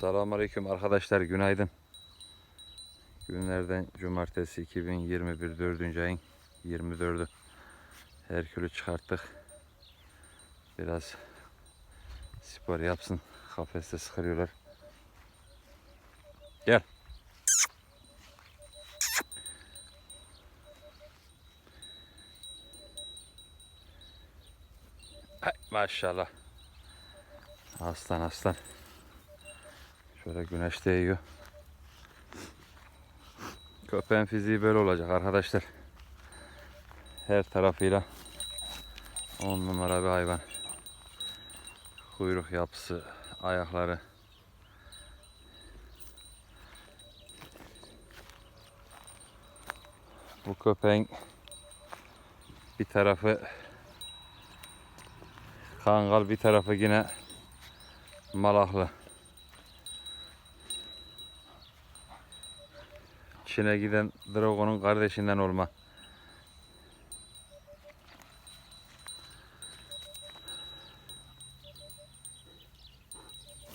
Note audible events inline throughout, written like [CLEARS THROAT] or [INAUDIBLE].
Selamünaleyküm arkadaşlar günaydın. Günlerden cumartesi 2021 4. ayın 24'ü. Herkül'ü çıkarttık. Biraz spor yapsın. Kafeste sıkılıyorlar. Gel. Hay, maşallah. Aslan aslan. Şöyle güneş değiyor. Köpeğin fiziği böyle olacak arkadaşlar. Her tarafıyla on numara bir hayvan. Kuyruk yapısı, ayakları. Bu köpeğin bir tarafı kangal bir tarafı yine malaklı. Çin'e giden Dragon'un kardeşinden olma.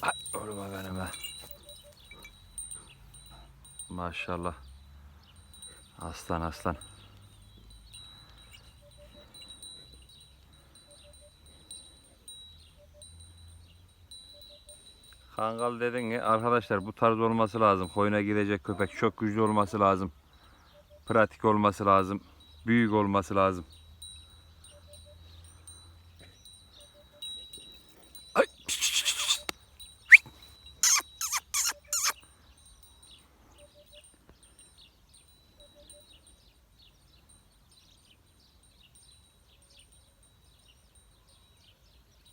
Ay, Olma benim ha. Maşallah. Aslan aslan. Kangal dedin ki arkadaşlar bu tarz olması lazım. Koyuna gidecek köpek çok güçlü olması lazım. Pratik olması lazım. Büyük olması lazım.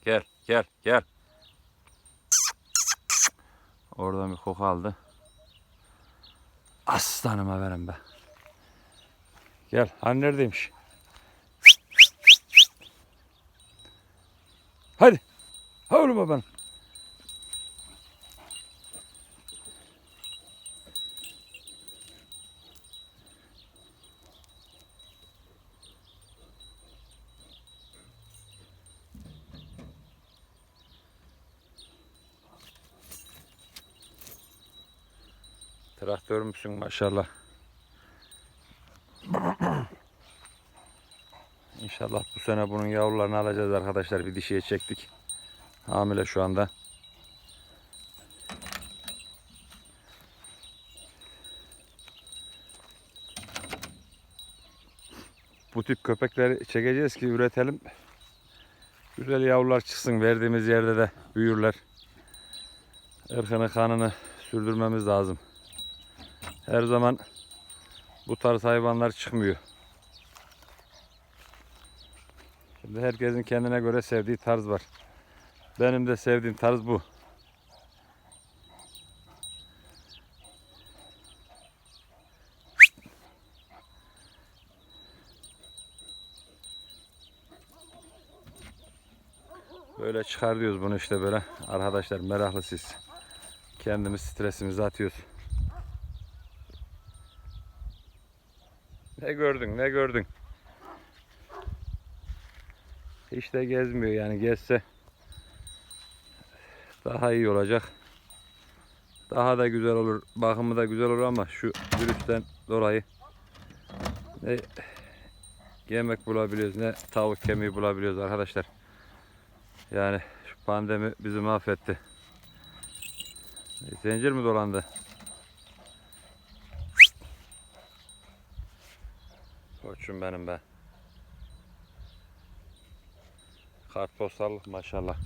Gel, gel, gel. Oradan bir koku aldı. Aslanıma verin be. Gel. Hani neredeymiş? Hadi. Ha oğlum babanım. Traktör müsün maşallah. [CLEARS THROAT] İnşallah bu sene bunun yavrularını alacağız arkadaşlar. Bir dişiye çektik. Hamile şu anda. Bu tip köpekleri çekeceğiz ki üretelim. Güzel yavrular çıksın. Verdiğimiz yerde de büyürler. Irkını kanını sürdürmemiz lazım. Her zaman bu tarz hayvanlar çıkmıyor. Şimdi herkesin kendine göre sevdiği tarz var. Benim de sevdiğim tarz bu. Böyle çıkar diyoruz bunu işte böyle. Arkadaşlar meraklı. Kendimiz stresimizi atıyoruz. Ne gördün ne gördün? Hiç de gezmiyor yani gezse daha iyi olacak. Daha da güzel olur. Bakımı da güzel olur ama şu virüsten dolayı ne yemek bulabiliyoruz ne tavuk kemiği bulabiliyoruz arkadaşlar. Yani şu pandemi bizi mahvetti. Zincir mi dolandı? Koçum benim be. Kartpostallık maşallah.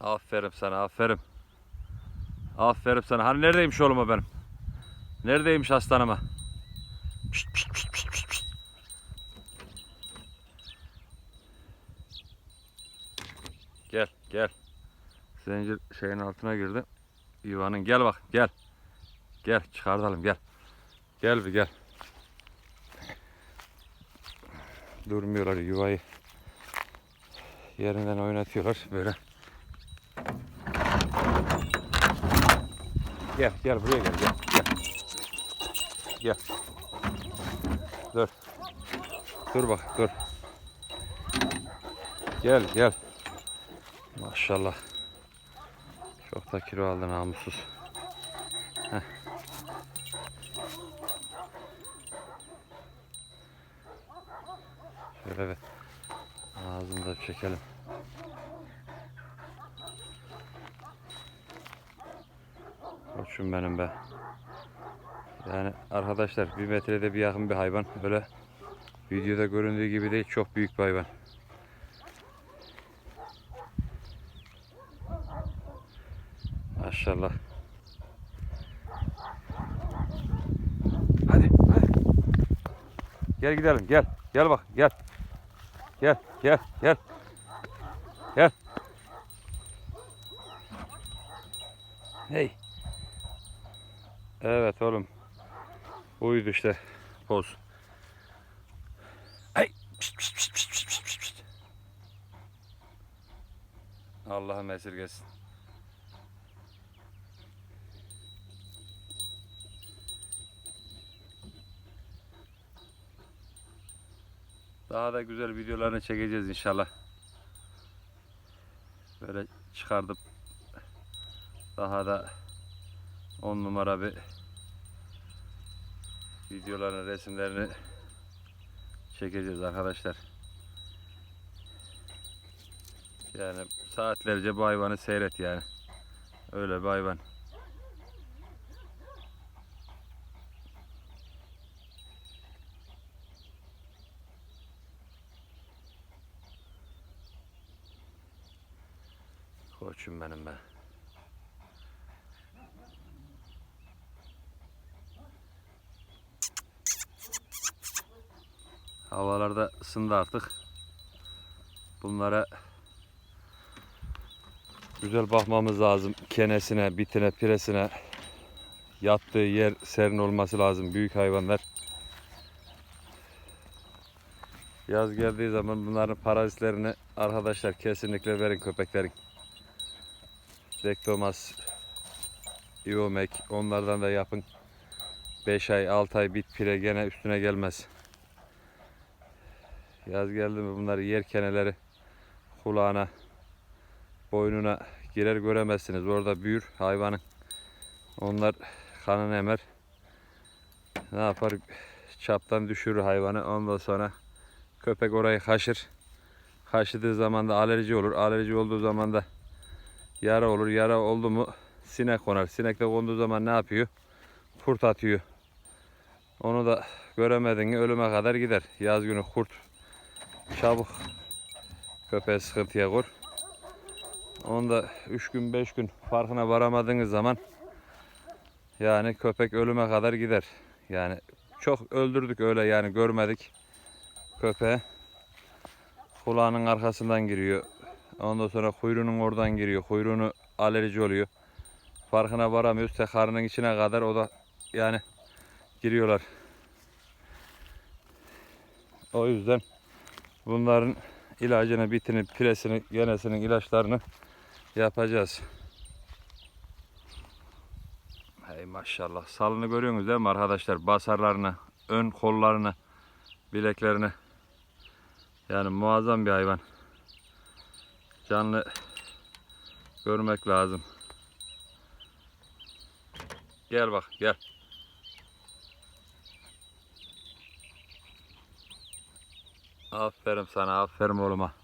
Aferin sana aferin. Aferin sana. Hani neredeymiş oğlum benim? Neredeymiş aslanıma? Pişt, pişt, pişt, pişt, pişt, pişt. Gel gel. Zincir şeyin altına girdi. Yuvanın gel bak gel. Gel çıkartalım gel. Gel bir gel. Durmuyorlar yuvayı. Yerinden oynatıyorlar böyle. Gel gel buraya gel gel gel. Gel. dur. Dur bak dur. Gel gel. Maşallah. Çok da kilo aldı namussuz. Heh. Şöyle bir ağzını da çekelim. Koçum benim be. Yani arkadaşlar bir metrede bir yakın bir hayvan. Öyle videoda göründüğü gibi değil. Çok büyük bir hayvan. Maşallah. Hadi, hadi. Gel gidelim, gel. Gel bak, gel. Gel, gel, gel. Gel. Hey. Evet oğlum. Buydu işte. Poz. Ay. Pişt, pişt, pişt. Allah'ım esirgesin. Daha da güzel videolarını çekeceğiz inşallah. Böyle çıkardıp daha da on numara bir videoların resimlerini çekeceğiz arkadaşlar. Yani saatlerce bu hayvanı seyret yani. Öyle bir hayvan. Koçum benim be. Havalarda ısındı artık. Bunlara güzel bakmamız lazım. Kenesine, bitine, piresine. Yattığı yer serin olması lazım. Büyük hayvanlar. Yaz geldiği zaman bunların parazitlerini arkadaşlar kesinlikle verin köpeklerin. Dektomas, Iomek onlardan da yapın. 5 ay 6 ay bit pire gene üstüne gelmez. Yaz geldi mi bunları yer keneleri kulağına boynuna girer göremezsiniz. Orada büyür hayvanın. Onlar kanını emer. Ne yapar? Çaptan düşürür hayvanı. Ondan sonra köpek orayı kaşır. Kaşıdığı zaman da alerji olur. Alerji olduğu zaman da yara olur. Yara oldu mu sinek konar. Sinek de konduğu zaman ne yapıyor? Kurt atıyor. Onu da göremedin ölüme kadar gider. Yaz günü kurt çabuk köpeği sıkıntıya kur. Onda 3 gün 5 gün farkına varamadığınız zaman yani köpek ölüme kadar gider. Yani çok öldürdük öyle yani görmedik köpeği. Kulağının arkasından giriyor. Ondan sonra kuyruğunun oradan giriyor. Kuyruğunu alerji oluyor. Farkına varamıyoruz. Tek karnının içine kadar o da yani giriyorlar. O yüzden bunların ilacını, bitini, piresini, genesinin ilaçlarını yapacağız. Hey maşallah. Salını görüyorsunuz değil mi arkadaşlar? Basarlarını, ön kollarını, bileklerini. Yani muazzam bir hayvan. Canlı görmek lazım. Gel bak gel. Aferin sana, aferin oğluma.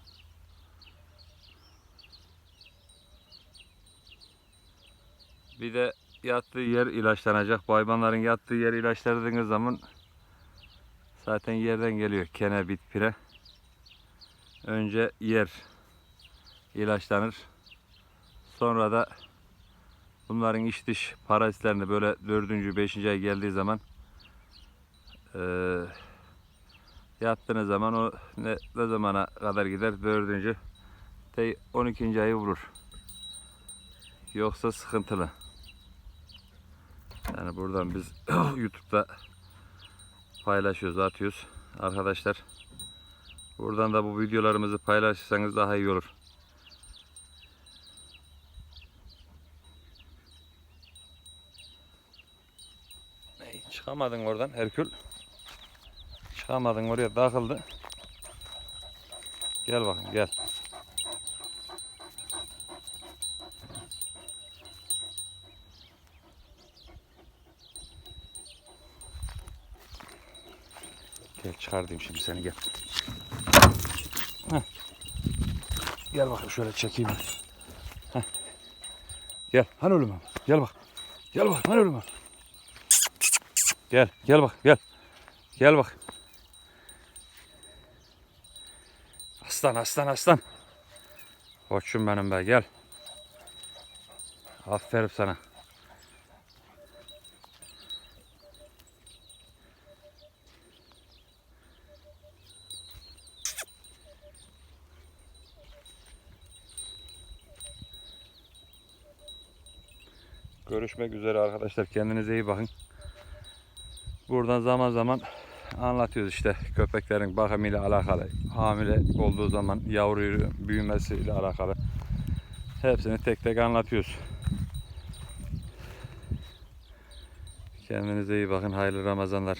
Bir de yattığı yer ilaçlanacak. Bu hayvanların yattığı yer ilaçladığınız zaman zaten yerden geliyor. Kene, bit, pire. Önce yer ilaçlanır. Sonra da bunların iç dış parazitlerini böyle dördüncü, beşinci ay geldiği zaman eee yattığınız zaman o ne, ne zamana kadar gider? Dördüncü, de 12. ayı vurur. Yoksa sıkıntılı. Yani buradan biz [CLEARS THROAT] YouTube'da paylaşıyoruz, atıyoruz. Arkadaşlar buradan da bu videolarımızı paylaşırsanız daha iyi olur. Çıkamadın oradan Herkül. Çıkam Çıkamadın oraya takıldı. Gel bakın gel. Gel çıkardım şimdi seni gel. Heh. Gel bakayım şöyle çekeyim. Heh. Gel. Hani ölüm? Gel bak. Gel bak. Hani ölüm? Gel. Gel bak. Gel. Gel bak. Aslan aslan aslan. Koçum benim be gel. Aferin sana. Görüşmek üzere arkadaşlar. Kendinize iyi bakın. Buradan zaman zaman anlatıyoruz işte köpeklerin bakımıyla alakalı. Hamile olduğu zaman yavru büyümesiyle alakalı. Hepsini tek tek anlatıyoruz. Kendinize iyi bakın. Hayırlı Ramazanlar.